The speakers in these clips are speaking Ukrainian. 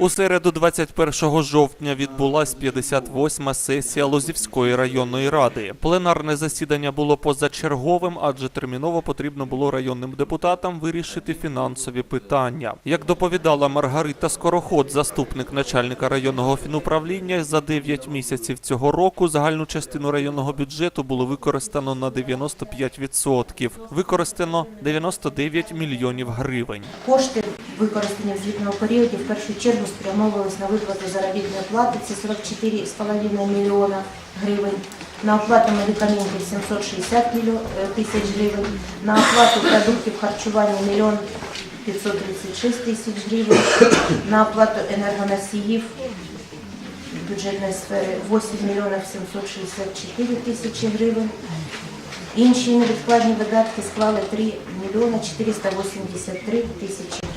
У середу 21 жовтня відбулась 58-ма сесія Лозівської районної ради. Пленарне засідання було позачерговим, адже терміново потрібно було районним депутатам вирішити фінансові питання. Як доповідала Маргарита Скороход, заступник начальника районного фінуправління, за 9 місяців цього року загальну частину районного бюджету було використано на 95%. Використано 99 мільйонів гривень. Кошти, використані в звітному періоді, в першу чергу спрямовувалися на виплату заробітної плати, це 44,5 мільйона гривень, на оплату медикаментів 760 е, тисяч гривень, на оплату продуктів харчування 1 536 тисяч гривень, на оплату енергоносіїв бюджетної сфери 8 мільйонів 764 тисячі гривень. Інші невідкладні видатки склали 3 мільйони 483 тисячі гривень.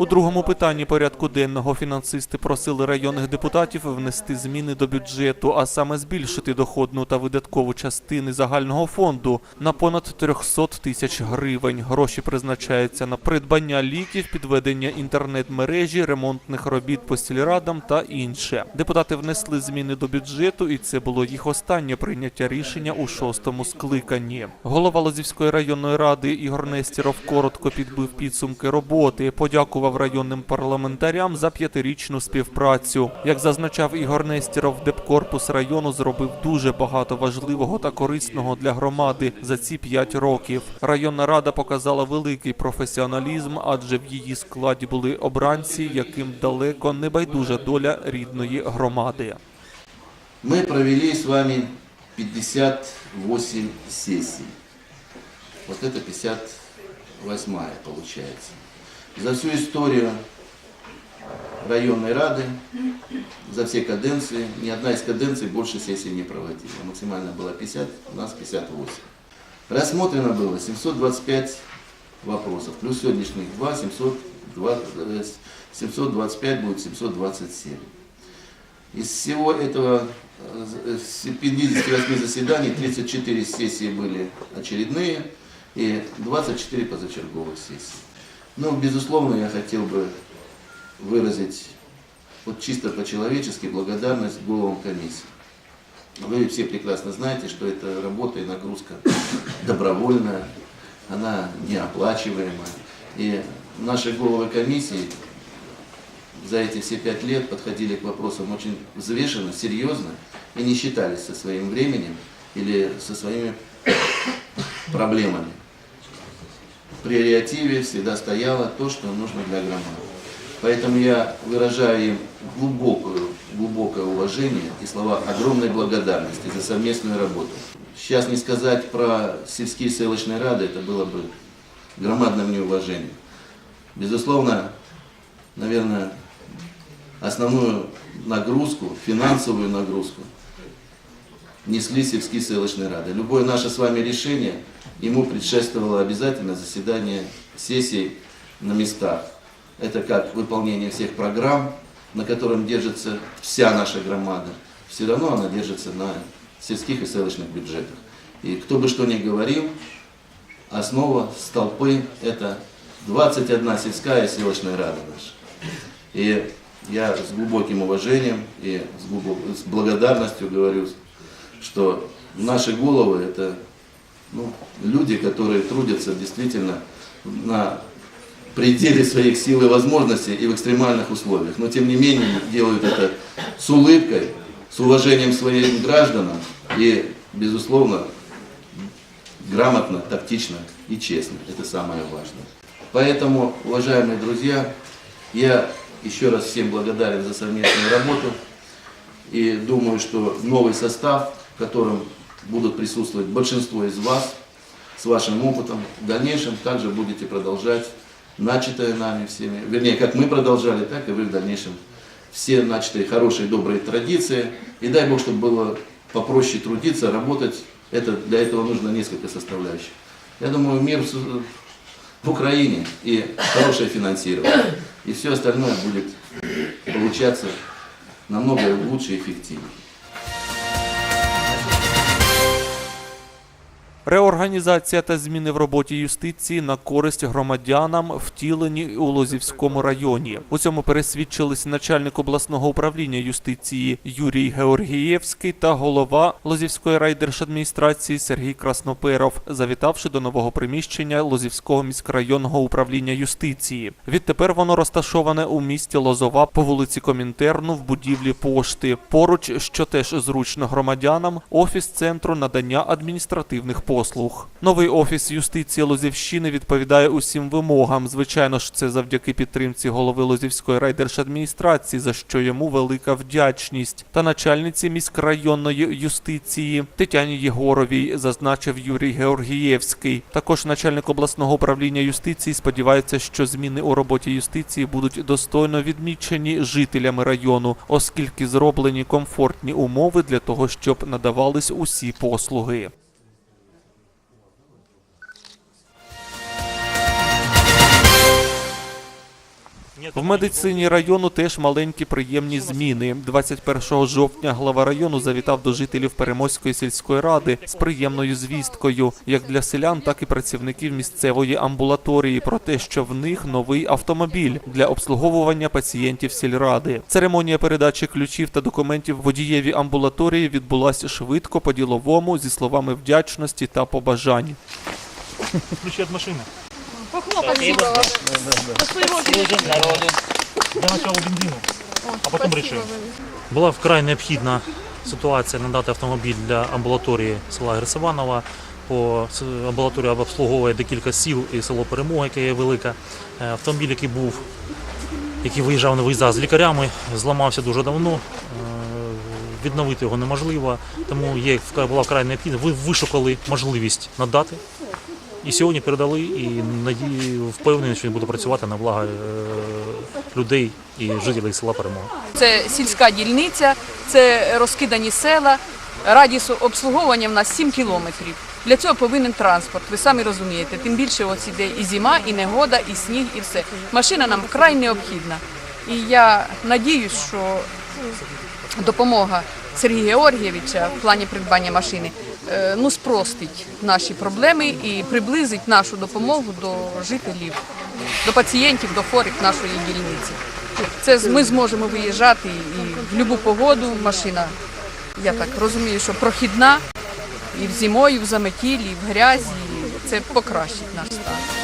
У другому питанні порядку денного фінансисти просили районних депутатів внести зміни до бюджету, а саме збільшити доходну та видаткову частини загального фонду на понад 300 тисяч гривень. Гроші призначаються на придбання ліків, підведення інтернет-мережі, ремонтних робіт по сільрадам та інше. Депутати внесли зміни до бюджету, і це було їх останнє прийняття рішення у шостому скликанні. Голова Лозівської районної ради Ігор Нестіров коротко підбив підсумки роботи, подякував районним парламентарям за п'ятирічну співпрацю. Як зазначав Ігор Нестіров, депкорпус району зробив дуже багато важливого та корисного для громади за ці п'ять років. Районна рада показала великий професіоналізм, адже в її складі були обранці, яким далеко не байдужа доля рідної громади. Мы провели с вами 58 сессий. Вот это 58 получается. За всю историю районной рады, за все каденции, ни одна из каденций больше сессий не проводила. Максимально было 50, у нас 58. Рассмотрено было 725 вопросов, плюс сегодняшних 2, 720, э, 725 будет 727. Из всего этого э, с 58 заседаний 34 сессии были очередные и 24 позачерговых сессии. Ну, безусловно, я хотел бы выразить вот чисто по-человечески благодарность головам комиссии. Вы все прекрасно знаете, что эта работа и нагрузка добровольная, она неоплачиваемая. И наши головы комиссии за эти все пять лет подходили к вопросам очень взвешенно, серьезно и не считались со своим временем или со своими проблемами. Приоритете всегда стояло то, что нужно для громады. Поэтому я выражаю им глубокую, глубокое уважение и слова огромной благодарности за совместную работу. Сейчас не сказать про сельские селочные рады, это было бы громадным неуважением. Безусловно, наверное, основную нагрузку, финансовую нагрузку несли сельские селочные рады. Любое наше с вами решение, ему предшествовало обязательно заседание сессий на местах. Это как выполнение всех программ, на котором держится вся наша громада. Все равно она держится на сельских и селочных бюджетах. И кто бы что ни говорил, основа столпы это 21 сельская и селочная рада наша. И я с глубоким уважением и с, глубок- с благодарностью говорю, что наши головы это ну, люди, которые трудятся действительно на пределе своих сил и возможностей и в экстремальных условиях. Но тем не менее делают это с улыбкой, с уважением своим гражданам и, безусловно, грамотно, тактично и честно. Это самое важное. Поэтому, уважаемые друзья, я еще раз всем благодарен за совместную работу и думаю, что новый состав, котором будут присутствовать большинство из вас, с вашим опытом, в дальнейшем также будете продолжать начатое нами всеми, вернее, как мы продолжали, так и вы в дальнейшем все начатые хорошие, добрые традиции. И дай Бог, чтобы было попроще трудиться, работать. Это, для этого нужно несколько составляющих. Я думаю, мир в Украине и хорошее финансирование. И все остальное будет получаться намного лучше и эффективнее. Реорганізація та зміни в роботі юстиції на користь громадянам втілені у Лозівському районі. У цьому пересвідчились начальник обласного управління юстиції Юрій Георгієвський та голова Лозівської райдержадміністрації Сергій Красноперов, завітавши до нового приміщення Лозівського міськрайонного управління юстиції. Відтепер воно розташоване у місті Лозова по вулиці Комінтерну в будівлі пошти. Поруч, що теж зручно громадянам, офіс центру надання адміністративних послуг. Новий офіс юстиції Лозівщини відповідає усім вимогам. Звичайно ж, це завдяки підтримці голови Лозівської райдержадміністрації, за що йому велика вдячність. Та начальниці міськрайонної юстиції Тетяні Єгоровій зазначив Юрій Георгієвський. Також начальник обласного управління юстиції сподівається, що зміни у роботі юстиції будуть достойно відмічені жителями району, оскільки зроблені комфортні умови для того, щоб надавались усі послуги. В медицині району теж маленькі приємні зміни. 21 жовтня глава району завітав до жителів Переможської сільської ради з приємною звісткою, як для селян, так і працівників місцевої амбулаторії, про те, що в них новий автомобіль для обслуговування пацієнтів сільради. Церемонія передачі ключів та документів водієві амбулаторії відбулася швидко по-діловому зі словами вдячності та побажань. Ключи от машины. Для начала бензину, а потом решим. Була вкрай необхідна ситуація надати автомобіль для амбулаторії села Герсиванова. По амбулаторія обслуговує декілька сіл і село Перемога, яке є велике. Е, Автомобіль, який був, який виїжджав не виїздав з лікарями, зламався дуже давно. Е, Відновити його неможливо, тому є була вкрай необхідна. Ви вишукали можливість надати. І сьогодні передали, і надію впевнений, що він буде працювати на благо е, людей і жителів села Перемога. Це сільська дільниця, це розкидані села. Радіус обслуговування в нас 7 кілометрів. Для цього повинен транспорт. Ви самі розумієте. Тим більше ось іде і зима, і негода, і сніг, і все. Машина нам вкрай необхідна. І я надіюсь, що допомога Сергія Георгійовича в плані придбання машини ну, спростить наші проблеми і приблизить нашу допомогу до жителів, до пацієнтів, до хворих нашої дільниці. Це ми зможемо виїжджати і в будь-яку погоду. Машина, я так розумію, що прохідна і в зимою, і в заметілі, і в грязі. Це покращить наш стан.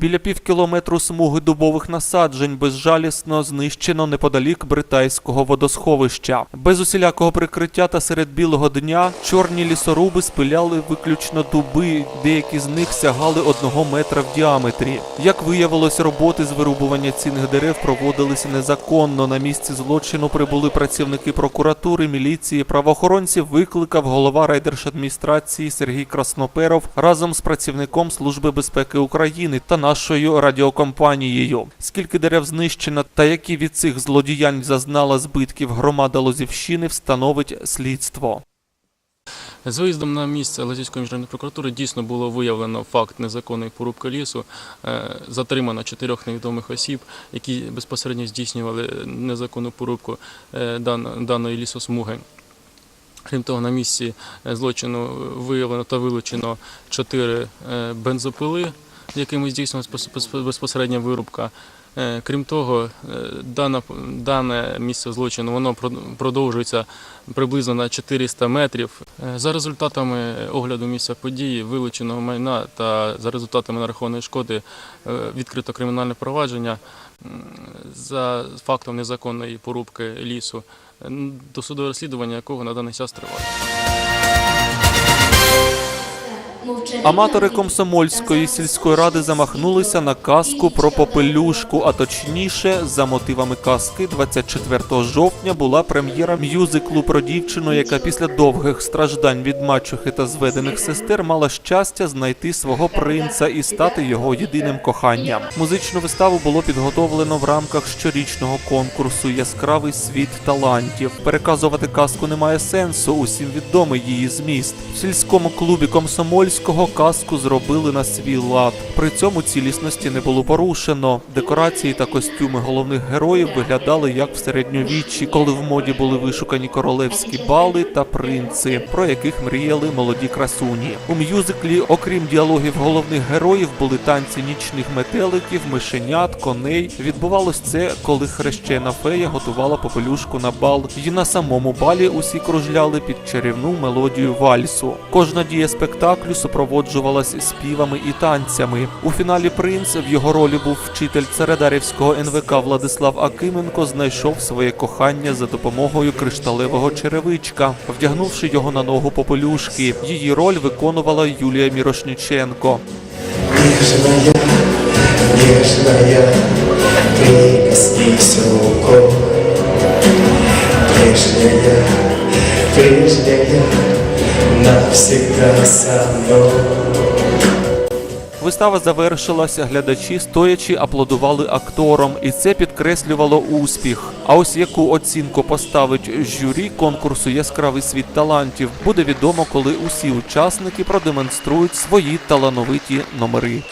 Біля півкілометру смуги дубових насаджень безжалісно знищено неподалік бритайського водосховища. Без усілякого прикриття та серед білого дня чорні лісоруби спиляли виключно дуби, деякі з них сягали одного метра в діаметрі. Як виявилось, роботи з вирубування цінних дерев проводилися незаконно. На місці злочину прибули працівники прокуратури, міліції, правоохоронців викликав голова райдержадміністрації Сергій Красноперов разом з працівником Служби безпеки України та нашою радіокомпанією. Скільки дерев знищено та які від цих злодіянь зазнала збитків громада Лозівщини, встановить слідство. З виїздом на місце Лазівської міжнародної прокуратури дійсно було виявлено факт незаконної порубки лісу. Е, Затримано чотирьох невідомих осіб, які безпосередньо здійснювали незаконну порубку е, даної лісосмуги. Крім того, на місці е, злочину виявлено та вилучено чотири бензопили, якими безпос- безпосередня вирубка. Е, Крім того, е, дана, дане місце злочину воно прод- продовжується приблизно на 400 метрів. Е, За результатами огляду місця події, вилученого майна та за результатами нарахованої шкоди відкрито кримінальне провадження за фактом незаконної порубки лісу, досудове розслідування якого на даний час триває. Аматори комсомольської сільської ради замахнулися на казку про попелюшку, а точніше, за мотивами казки, 24 жовтня була прем'єра мюзиклу про дівчину, яка після довгих страждань від мачухи та зведених сестер мала щастя знайти свого принца і стати його єдиним коханням. Музичну виставу було підготовлено в рамках щорічного конкурсу Яскравий світ талантів. Переказувати казку немає сенсу, усім відомий її зміст. В сільському клубі Комсомольськ Островського казку зробили на свій лад. При цьому цілісності не було порушено. Декорації та костюми головних героїв виглядали як в середньовіччі, коли в моді були вишукані королевські бали та принци, про яких мріяли молоді красуні. У мюзиклі, окрім діалогів головних героїв, були танці нічних метеликів, мишенят, коней. Відбувалось це, коли хрещена фея готувала попелюшку на бал, і на самому балі усі кружляли під чарівну мелодію вальсу. Кожна дія спектаклю супроводжувалась співами і танцями. У фіналі принц в його ролі був вчитель Царедарівського НВК Владислав Акименко, знайшов своє кохання за допомогою кришталевого черевичка, вдягнувши його на ногу попелюшки. Її роль виконувала Юлія Мірошніченко. Нежная. Прежняя, прежняя, навсегда со мной. Вистава завершилася, глядачі стоячи аплодували акторам, і це підкреслювало успіх. А ось яку оцінку поставить журі конкурсу Яскравий світ талантів буде відомо, коли усі учасники продемонструють свої талановиті номери.